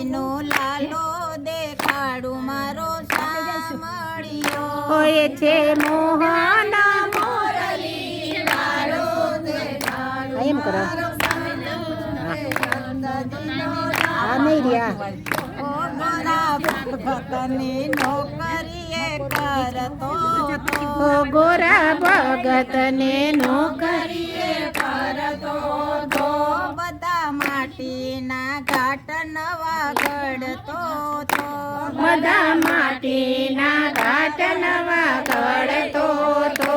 નદીનો લાલો દેખાડું મારો સામળિયો હોય છે મોહન દેખાડું એમ કરો. આ નહીં રહ્યા. ઓ ગોરા ભગતની નોકરીએ કરતો તો ઓ ગોરા ભગતને નોકરીએ કરતો માટીના ઘાટ નવા ઘડતો તો. બધા માટીના ઘાટ નવા ઘડતો તો.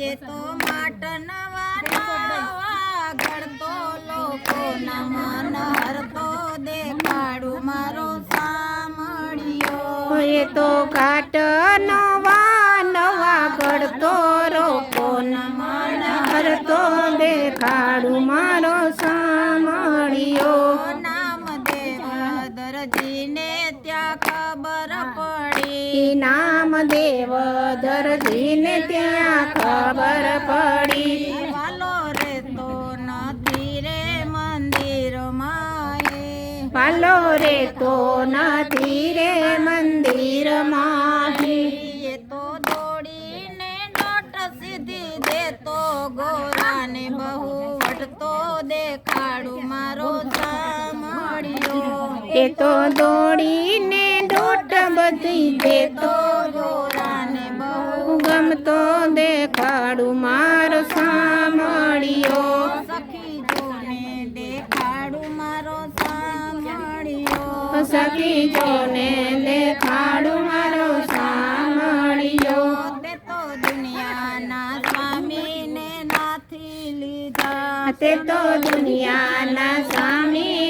એ તો માટ નવા નવા ઘડતો લોકોના મન હરતો દેખાડું મારો સામળ્યો એ તો ઘાટ નવા નવા ઘડતો રોકો મન હરતો દેખાડું મારો સામળિયો પડી। નામ દેવ દરજીને ત્યાં ખબર પડી। વાલો રે તો નથી રે મંદિર માએ વાલો રે તો નથી રે મંદિરમાં એ તો દોડીને નોટ સીધી દેતો ગોરાને બહુ વટતો દેખાડું મારો સામળિયો એ તો દોડીને બધી દેતો ગોરાને બહુ ગમતો દેખાડું મારો સામળિયો સખી જોને દેખાડું મારો સામળિયો સખી જોને દેખાડું મારો સામળિયો તે તો દુનિયાના સ્વામીને નાથી લીધા તે તો દુનિયાના સ્વામીને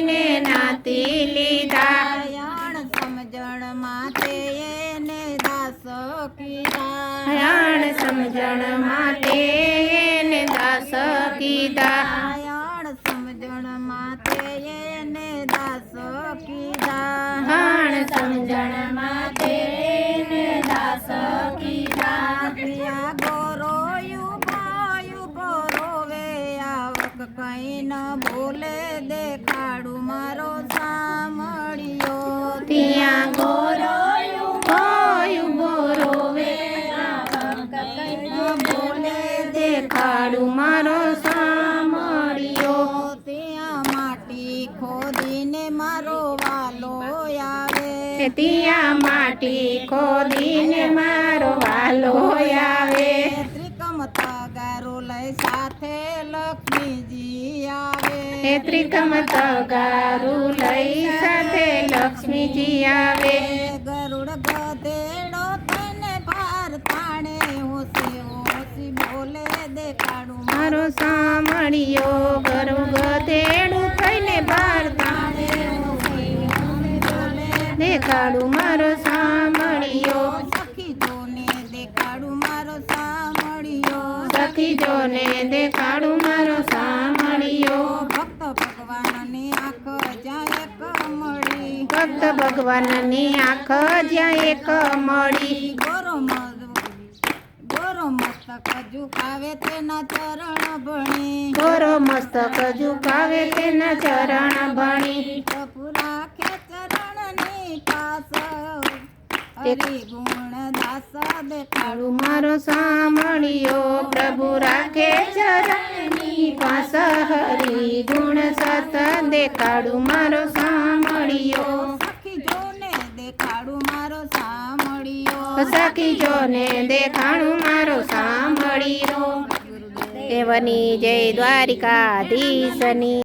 કીધા સમજણ માટે એને દાસ કીધા. યાણ સમજણ માટે એને દાસ કીધા. હાણ સમજણ માટે એને દાસ કીધા. પ્રિયા ગોરો યુગો યુગો વે આવક કઈ ન બોલે દેખાડું મારો સામળિયો ત્યાં ગોરો દેખાડું મારો સામરિયો ત્યાં માટી ખોદીને મારો વાલો આવે. ત્યાં માટી ખોદીને મારો વાલો આવે. ત્રિકમ તગારો લઈ સાથે લક્ષ્મીજી આવે. એ ત્રિકમ તગારું લઈ સાથે લક્ષ્મીજી આવે. ગરુડ ગધેડો મારો સામળિયો ગરુ ગધેડું થઈને બાર દેખાડું મારો સામળિયો સખી જોને દેખાડું મારો સામળિયો સખી જોને દેખાડું મારો સામળિયો ભક્ત ભગવાનની આંખ જાય કમળી ભક્ત ભગવાનની આંખ જ્યાં એક મળી. ગોરો મસ્તક ઝુકાવે તેના ચરણ ભણી. ગોરો મસ્તક ઝુકાવે તેના ચરણ ભણી. પ્રભુ રાખે ચરણની પાસ. હરિ ગુણ દાસ દેખાડું. મારો સામળિયો પ્રભુ રાખે ચરણની પાસ. હરી ગુણ સત દેખાડું મારો સામળિયો સામળિયો સખી જોને દેખાડું મારો રો દેવની જય દ્વારિકાધીશની.